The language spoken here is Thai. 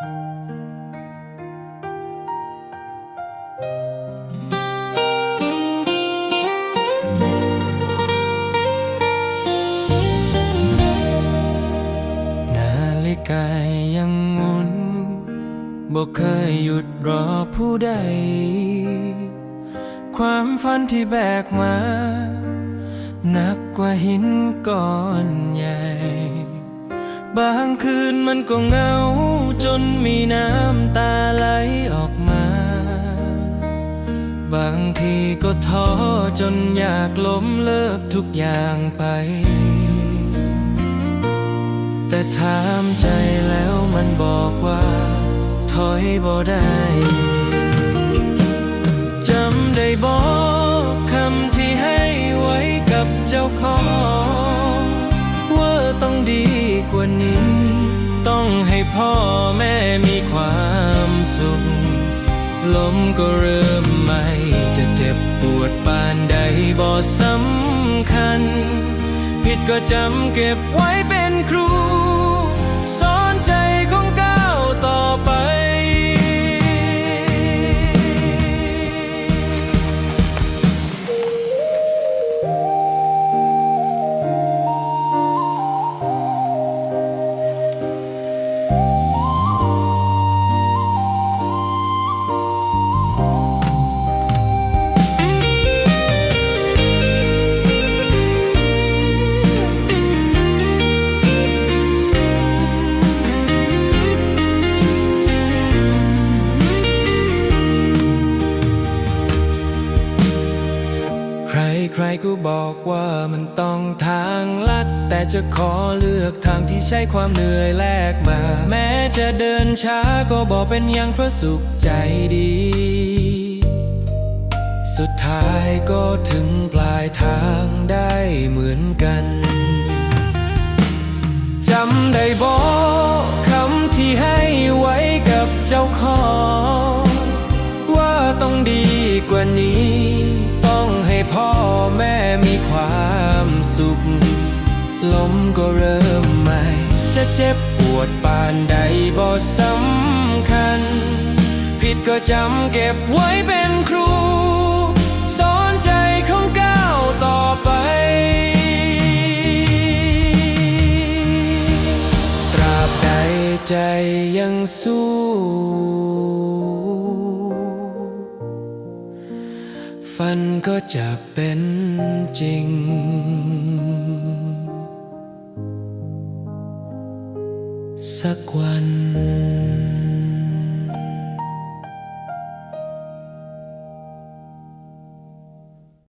นาฬิกายังหมุนบอกเคยหยุดรอผู้ใด ความฝันที่แบกมาหนักกว่าหินก้อนใหญ่ บางคืนมันก็เหงา จนมีน้ำตาไหลออกมา บางทีก็ท้อจนอยากล้มเลิกทุกอย่างไป แต่ถามใจแล้วมันบอกว่า ถอยบ่ได้จำได้บอกคำที่ให้ไว้กับเจ้าของ กว่านี้ ต้องให้พ่อแม่มีความสุขลมก็เริ่มใหม่ จะเจ็บปวดปานใดบ่สำคัญ ผิดก็จำเก็บไว้เป็นครู ใครใครๆก็บอกว่ามันต้องทางลัด แต่จะขอเลือกทางที่ใช้ความเหนื่อยแลกมา แม้จะเดินช้าก็บอกเป็นอยังเพราะสุขใจดี สุดท้ายก็ถึงปลายทางได้เหมือนกันจำได้บ มก็เริ่มใหม่ จะเจ็บปวดปานใดบ่สำคัญ ผิดก็จำเก็บไว้เป็นครูสอนใจของก้าวต่อไป ตราบใดใจยังสู้ฝันก็จะเป็นจริง สักวัน